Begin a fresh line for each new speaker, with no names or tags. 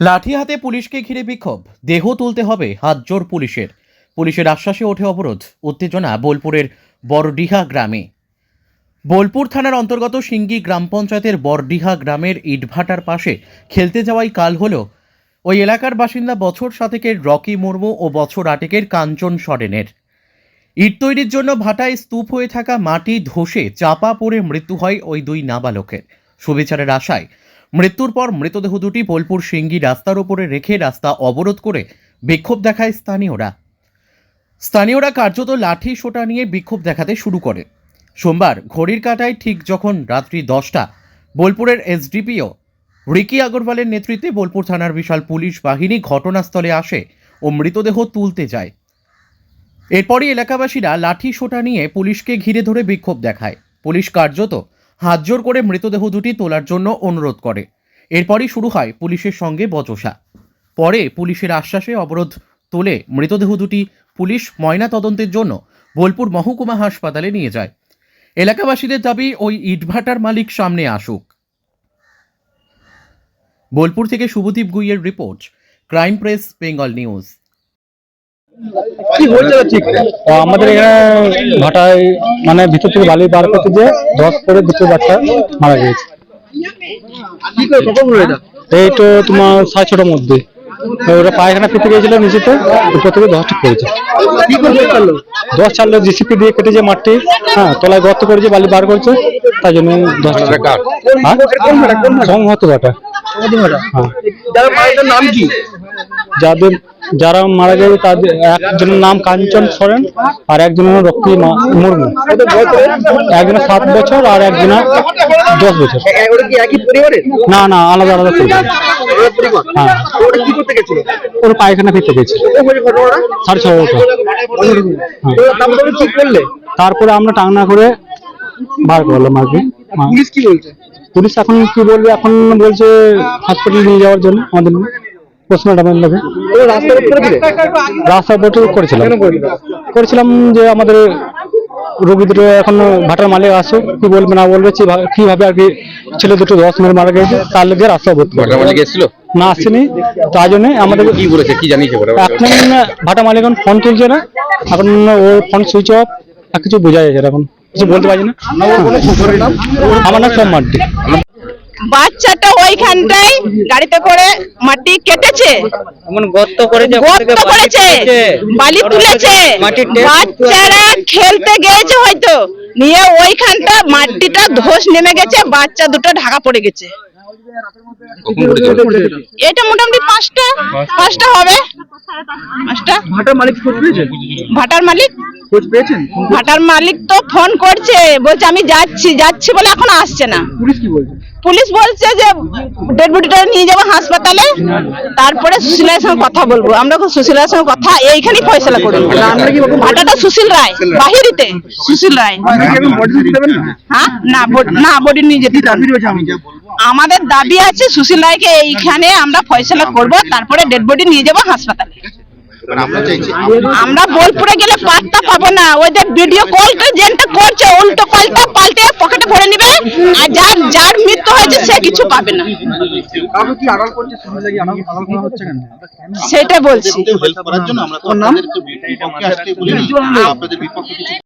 লাঠি হাতে পুলিশকে ঘিরে বিক্ষোভ। দেহ তুলতে হবে হাত জোর পুলিশের। পুলিশের আশ্বাসে ওঠে অবরোধ। উত্তেজনা বোলপুরের বড়ডিহা গ্রামে। বোলপুর থানার অন্তর্গত সিঙ্গি গ্রাম পঞ্চায়েতের বড়ডিহা গ্রামের ইটভাটার পাশে খেলতে যাওয়াই কাল হলো ওই এলাকার বাসিন্দা বছর সাতেকের রকি মুর্মু ও বছর আটেকের কাঞ্চন সরেনের। ইট তৈরির জন্য ভাটায় স্তূপ হয়ে থাকা মাটি ধসে চাপা পড়ে মৃত্যু হয় ওই দুই নাবালকের। সুবিচারের আশায়। মৃত্যুর পর মৃতদেহ দুটি বোলপুর সিঙ্গি রাস্তার ওপরে রেখে রাস্তা অবরোধ করে বিক্ষোভ দেখায় স্থানীয়রা। স্থানীয়রা কার্যত লাঠি সোটা নিয়ে বিক্ষোভ দেখাতে শুরু করে। সোমবার ঘড়ির কাঁটায় ঠিক যখন রাত্রি দশটা, বোলপুরের এসডিপিও রিকি আগরওয়ালের নেতৃত্বে বোলপুর থানার বিশাল পুলিশ বাহিনী ঘটনাস্থলে আসে ও মৃতদেহ তুলতে যায়। এরপরই এলাকাবাসীরা লাঠি সোটা নিয়ে পুলিশকে ঘিরে ধরে বিক্ষোভ দেখায়। পুলিশ কার্যত হাতজোর করে মৃতদেহ দুটি তোলার জন্য অনুরোধ করে। এরপরই শুরু হয় পুলিশের সঙ্গে বচসা। পরে পুলিশের আশ্বাসে অবরোধ তুলে মৃতদেহ দুটি পুলিশ ময়না তদন্তের জন্য বোলপুর মহকুমা হাসপাতালে নিয়ে যায়। এলাকাবাসীদের দাবি, ওই ইটভাটার মালিক সামনে আসুক। বোলপুর থেকে Subhadip গুইয়ের report, crime press, Bengal news.
আমাদের এখানে ভাটায় মানে ভিতর থেকে বালি বার করতে যে দশ করে দুটো বাচ্চা মারা গিয়েছে।
কি করে কখন হলো এটা?
এই তো তোমার সাড়ে ছটার মধ্যে। ওরা পায়খানা পেতে গিয়েছিল নিচেতে উপর থেকে দশ ঠিক করেছে
কি করে বের
দশ চাললো জিসিপি দিয়ে কেটেছে মাটি হ্যাঁ তলায় গর্ত করেছে বালি বার করছে তাই জন্য দশ হ্যাঁ? সংহত ভাটা। হ্যাঁ।
নাম কি?
যাদের যারা মারা গেছে তাদের একজনের নাম কাঞ্চন সরেন আর একজনের নাম রক্তি মুর্মু। একজনের সাত বছর আর একজনের দশ বছর। না না আলাদা আলাদা পরিবার। হ্যাঁ।
ওরা
পায়খানা ফিরতে গেছে। সাড়ে ছ বছর।
ওরা তারপর
আমরা টাংনা করে বার করলাম আর কি। হ্যাঁ।
পুলিশ কি বলছে?
পুলিশ এখন কি বলবে? এখন বলছে হসপিটাল নিয়ে যাওয়ার জন্য আমাদের। পোস্টমর্টমের লোকে
ওরা রাস্তার উপরে দিলে
করেছিলাম। করেছিলাম যে আমাদের রোগী দুটো এখন ভাটার মালিক আসে কি বলবে না বলবে কীভাবে আর কি ছেলে দুটো দশ মেরে মারা গেছে তার লেগে রাস্তা বোট
ভাটা মালিক এসেছিল?
না আসছেনি তার জন্য আমাদের
কি বলেছে কি জানিয়েছে ভাটা মালিক?
এখন ভাটা মালিক এখন ফোন তুলছে না। এখন ওর ফোন সুইচ অফ আর কিছু বোঝা যাচ্ছে না এখন। কিছু বলতে পারছি না। আমার নাম সোম মার্ডি
বাচ্চাটা ওইখানটাই গাড়িতে করে মাটি কেটেছে।
এমন গর্ত করেছে
গর্ত
বালি
করেছে
তুলেছে।
বালি তুলেছে। বাচ্চারা খেলতে গিয়েছে হয়তো। নিয়ে ওইখানটা মাটিটা ধস নেমে গেছে বাচ্চা দুটো ঢাকা পড়ে গেছে। এটা মোটামুটি পাঁচটা। পাঁচটা হবে। পাঁচটা।
ভাটার মালিক খোঁজ পেয়েছেন?
ভাটার মালিক?
খোঁজ পেয়েছেন?
ভাটার মালিক তো ফোন করছে বলছে আমি যাচ্ছি যাচ্ছি বলে এখন আসছে না।
পুলিশ কি বলছে?
পুলিশ বলছে যে ডেড বডিটা নিয়ে যাব হাসপাতালে তারপরে সুশীলার সঙ্গে কথা বলব। আমরা সুশীলার সঙ্গে কথা এইখানেই ফয়সলা করব ভাটাটা সুশীল রায় বাহিরিতে। সুশীল রায়। হ্যাঁ? না না বডি নিয়ে যেতে আমাদের দাবি আছে সুশীল রায়কে এইখানে আমরা ফয়সলা করব তারপরে ডেড বডি নিয়ে যাব হাসপাতালে। আমরা বোলপুরে গেলে পাত্তা পাবো না। ওই যে ভিডিও কলটা যেটা করছে উল্টো পাল্টা আর যার যার মৃত্যু হয়েছে সে কিছু পাবে না
কাউকে কি আড়াল করছে শুনে লাগি আড়াল আড়াল করা হচ্ছে কেন
সেটা বলছি